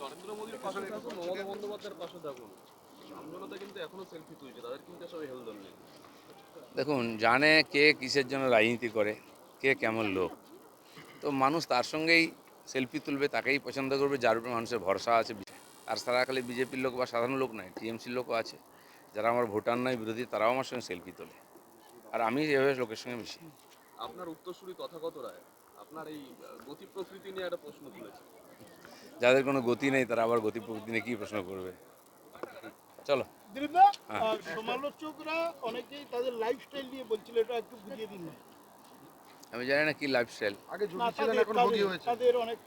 নরেন্দ্র মোদীর পাশে থাকুন মমতা বন্দ্যোপাধ্যায়ের পাশে থাকুন আমজনতা কিন্তু এখনও সেলফি তুলছে তাদের কিন্তু সবাই হেলদোল নেই দেখুন, জানে কে কিসের জন্য রাজনীতি করে, কে কেমন লোক। তো মানুষ তার সঙ্গেই সেলফি তুলবে, তাকেই পছন্দ করবে, যার উপর মানুষের ভরসা আছে। আর সারা খালি বিজেপির লোক বা সাধারণ লোক নয় টিএমসির লোকও আছে। যারা আমার ভোটার নয়, বিরোধী, তারাও আমার সঙ্গে সেলফি তোলে। আর আমি এভাবে লোকের সঙ্গে মিশি। আপনার উত্তরসূরি তথাগত রায়? আপনার এই গতি প্রকৃতি নিয়ে একটা প্রশ্ন তুলেছে। যাদের কোনো গতি নেই তারা আবার গতি প্রকৃতি নিয়ে কী প্রশ্ন করবে? চলো। হ্যাঁ। আর সমালোচকরা অনেকেই তাদের লাইফস্টাইল নিয়ে বলছিল এটা একটু বুঝিয়ে দিন আমি জানি না কি লাইফস্টাইল আগে এখন তাদের- হয়েছে। তাদের অনেক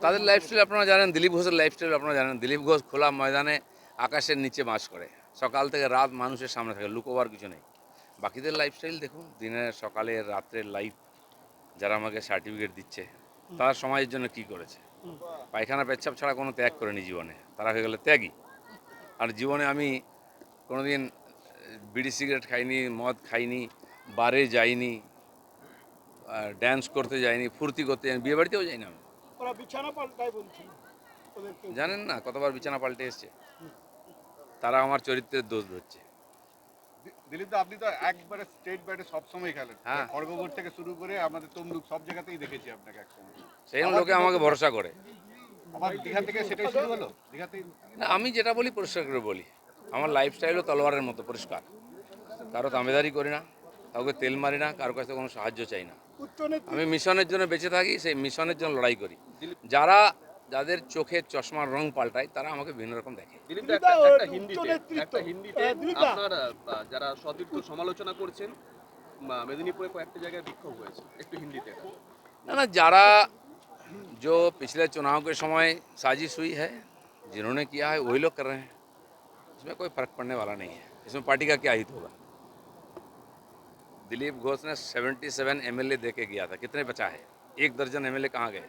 তাদের লাইফস্টাইল আপনারা জানেন দিলীপ ঘোষের লাইফস্টাইল আপনারা জানেন। দিলীপ ঘোষ খোলা ময়দানে আকাশের নিচে বাস করে। সকাল থেকে রাত মানুষের সামনে থাকে লুকোবার কিছু নেই। বাকিদের লাইফস্টাইল দেখুন দিনের সকালে রাত্রের লাইফ যারা আমাকে সার্টিফিকেট দিচ্ছে তারা সমাজের জন্য কি করেছে? পায়খানা পেচ্ছাপ ছাড়া কোনো ত্যাগ করেনি জীবনে। তারা হয়ে গেলে ত্যাগী। আর জীবনে আমি কোনোদিন বিড়ি সিগারেট খাইনি মদ খাইনি বারে যাইনি ড্যান্স করতে যাইনি ফুর্তি করতে যাইনি বিয়ে বাড়িতেও যাই না আমি জানেন না কতবার বিছানা পাল্টে এসছে। তারা আমার চরিত্রের দোষ ধরছে। দিলীপ দা আপনি তো একবারে স্টেট ব্যাটে সবসময় খেলেন। হ্যাঁ। খড়গপুর থেকে শুরু করে আমাদের তমলুক সব জায়গাতেই দেখেছি আপনাকে একসময়। সেই জন্য লোকে আমাকে ভরসা করে। আবার দীঘা থেকে সেটাই শুরু হলো? না আমি যেটা বলি পরিষ্কার করে বলি। আমার লাইফস্টাইলও তলোয়ারের মতো পরিষ্কার। কারও দামেদারি করি না কাউকে তেল মারি না কারও কাছে কোনো সাহায্য চাই না। আমি মিশনের জন্য বেঁচে থাকি সেই মিশনের জন্য লড়াই করি। যারা যাদের চোখে চশমার রং পাল্টায় তারা আমাকে বিভিন্ন রকম দেখে দিলীপ দিলীপ একটা দা, একটা উচ্চ হিন্দিতে নেতৃত্ব। একটা হিন্দিতে হ্যাঁ, দিলীপ দা। আপনার আহ, যারা সতীর্থ সমালোচনা করছেন বা মেদিনীপুরে কয়েকটা জায়গায় বিক্ষোভ হয়েছে একটু হিন্দিতে এটা। ना ना जारा जो पिछले चुनाव के समय साजिश हुई है जिन्होंने किया है वही लोग कर रहे हैं इसमें कोई फर्क पड़ने वाला नहीं है इसमें पार्टी का क्या हित होगा दिलीप घोष ने 77 एमएलए दे के गया था कितने बचा है एक दर्जन एमएलए कहाँ गए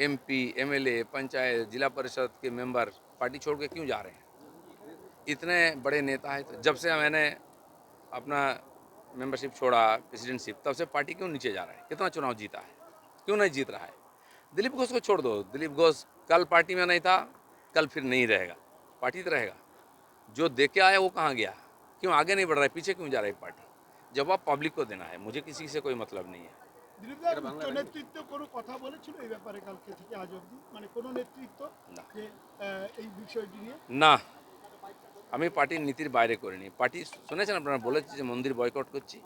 एमपी एमएलए पंचायत, जिला परिषद के मेंबर पार्टी छोड़ के क्यों जा रहे हैं? इतने बड़े नेता हैं तो जब से मैंने अपना मेंबरशिप छोड़ा प्रेसिडेंटशिप तब से पार्टी क्यों नीचे जा रहा है? कितना चुनाव जीता है? क्यों नहीं जीत रहा है? दिलीप घोष को छोड़ दो। दिलीप घोष कल पार्टी में नहीं था, कल फिर नहीं रहेगा। पार्टी तो रहेगा। जो दे के आया, वो कहाँ गया? क्यों आगे नहीं बढ़ रहा है? पीछे क्यों जा रहा है पार्टी? जवाब पब्लिक को देना है। मुझे किसी से कोई मतलब नहीं है। নেতৃত্ব কোনো কথা বলেছিল এই ব্যাপারে কালকে থেকে আজ অবধি? মানে কোনো নেতৃত্ব না। যে এই বিষয়টি নিয়ে? না। আমি পার্টির নীতির বাইরে করিনি। পার্টি শুনেছেন আপনারা? বলেছে যে মন্দির বয়কট করছি।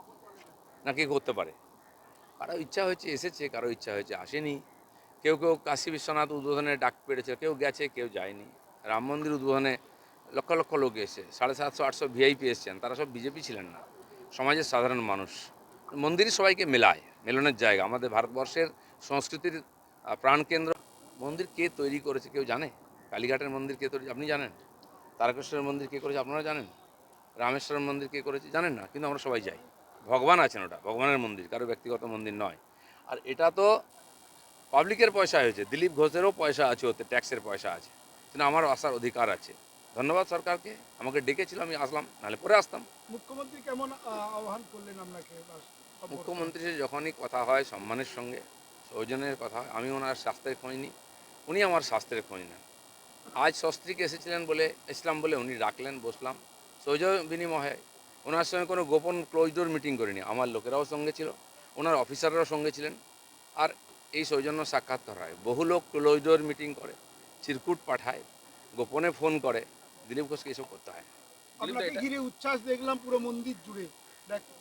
নাকি করতে পারে? কারও ইচ্ছা হয়েছে এসেছে কারও ইচ্ছা হয়েছে আসেনি। কেউ কেউ কাশী বিশ্বনাথ উদ্বোধনে ডাক পেড়েছে কেউ গেছে কেউ যায়নি। রাম মন্দির উদ্বোধনে লক্ষ লক্ষ লোক এসে সাড়ে সাতশো আটশো ভিআইপি এসছেন। তারা সব বিজেপি ছিলেন না। সমাজের সাধারণ মানুষ। মন্দিরই সবাইকে মেলায়। মেলনের জায়গা, আমাদের ভারতবর্ষের সংস্কৃতির প্রাণকেন্দ্র। মন্দির কে তৈরি করেছে কেউ জানে? কালীঘাটের মন্দির কে তৈরি, আপনি জানেন? তারকেশ্বরের মন্দির কে করেছে, আপনারা জানেন? রামেশ্বরের মন্দির কে করেছে, জানেন না? কিন্তু আমরা সবাই যাই। ভগবান আছেন ওটা, ভগবানের মন্দির, কারও ব্যক্তিগত মন্দির নয়। আর এটা তো পাবলিকের পয়সা হয়েছে, দিলীপ ঘোষেরও পয়সা আছে ওতে, ট্যাক্সের পয়সা আছে। কিন্তু আমার আসার অধিকার আছে। ধন্যবাদ সরকারকে, আমাকে ডেকেছিল, আমি আসলাম, নাহলে পরে আসতাম। মুখ্যমন্ত্রী কেমন আহ্বান করলেন আপনাকে? মুখ্যমন্ত্রীর যখনই কথা হয় সম্মানের সঙ্গে সৌজন্যের কথা হয় আমি ওনার স্বাস্থ্যের খোঁজ নিই। উনি আমার স্বাস্থ্যের খোঁজ নেন। আজ সস্ত্রীক এসেছিলেন বলে ইসলাম বলে উনি ডাকলেন বসলাম। সৌজন্য বিনিময়ে ওনার সঙ্গে কোনো গোপন ক্লোজ ডোর মিটিং করিনি। আমার লোকেরাও সঙ্গে ছিল ওনার অফিসাররাও সঙ্গে ছিলেন। আর এই সৌজন্য সাক্ষাৎকার হয়। বহু লোক ক্লোজ ডোর মিটিং করে চিরকুট পাঠায় গোপনে ফোন করে দিলীপ ঘোষকে এসব করতে হয়। আপনাকে এটা- ঘিরে উচ্ছ্বাস দেখলাম পুরো মন্দির জুড়ে।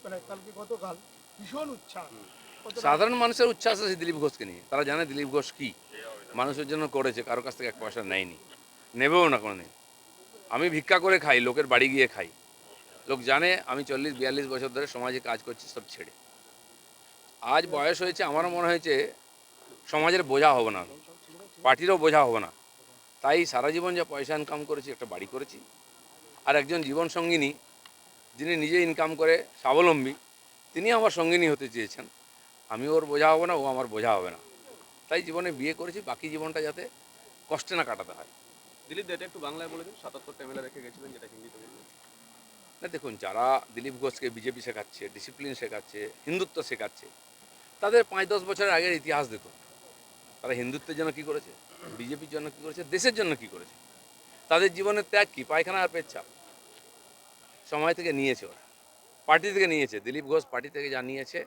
মানে কালকে গতকাল ভীষণ উচ্ছ্বাস। সাধারণ মানুষের উচ্ছ্বাস আছে দিলীপ ঘোষকে নিয়ে। তারা জানে দিলীপ ঘোষ কি। মানুষের জন্য করেছে কারও কাছ থেকে এক পয়সা নেয়নি। নেবেও না কোনোদিন। আমি ভিক্ষা করে খাই লোকের বাড়ি গিয়ে খাই। লোক জানে আমি চল্লিশ বিয়াল্লিশ বছর ধরে সমাজে কাজ করছি সব ছেড়ে। আজ বয়স হয়েছে আমারও মনে হয়েছে সমাজের বোঝা হব না পার্টিরও বোঝা হব না। তাই সারা জীবন যা পয়সা ইনকাম করেছি একটা বাড়ি করেছি। আর একজন জীবন সঙ্গিনী যিনি নিজে ইনকাম করে স্বাবলম্বী তিনি আমার সঙ্গিনী হতে চেয়েছেন। আমি ওর বোঝা হব না ও আমার বোঝা হবে না। তাই জীবনে বিয়ে করেছি বাকি জীবনটা যাতে কষ্টে না কাটাতে হয়। দিলীপ দা, এটা একটু বাংলায় বলে দিন সাতাত্তরটা এমএলএ রেখে গেছিলেন যেটা হিন্দিতে বললেন। না দেখুন যারা দিলীপ ঘোষকে বিজেপি শেখাচ্ছে ডিসিপ্লিন শেখাচ্ছে হিন্দুত্ব শেখাচ্ছে তাদের পাঁচ দশ বছরের আগের ইতিহাস দেখুন। তারা হিন্দুত্বের জন্য কী করেছে? বিজেপির জন্য কি করেছে? দেশের জন্য কি করেছে? তাদের জীবনের ত্যাগ কি? পায়খানা আর পেচ্ছাপ। সময় থেকে নিয়েছে ওরা। পার্টি থেকে নিয়েছে, দিলীপ ঘোষ পার্টি থেকে যা নিয়েছে,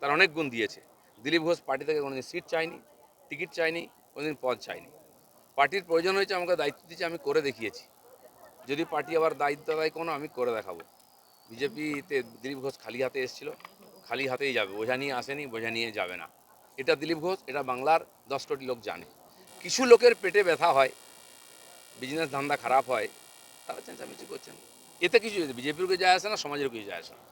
তার অনেক গুণ দিয়েছে। দিলীপ ঘোষ পার্টি থেকে কোনোদিন সিট চাইনি, টিকিট চাইনি, কোনোদিন পদ চাইনি। পার্টির প্রয়োজন হয়েছে আমাকে দায়িত্ব দিয়েছে, আমি করে দেখিয়েছি। যদি পার্টি আবার দায়িত্ব দেয় কোনো, আমি করে দেখাবো। বিজেপিতে দিলীপ ঘোষ খালি হাতে এসেছিল, খালি হাতেই যাবে, বোঝা নিয়ে আসেনি, বোঝা নিয়ে যাবে না। এটা দিলীপ ঘোষ, এটা বাংলার দশ কোটি লোক জানে। কিছু লোকের পেটে ব্যথা হয় বিজনেস ধান্দা খারাপ হয়, তারা চেঁচামেচি করছেন। এতে কিছু বিজেপির কিছু যায় আসে না সমাজের কিছু যায় আসে না।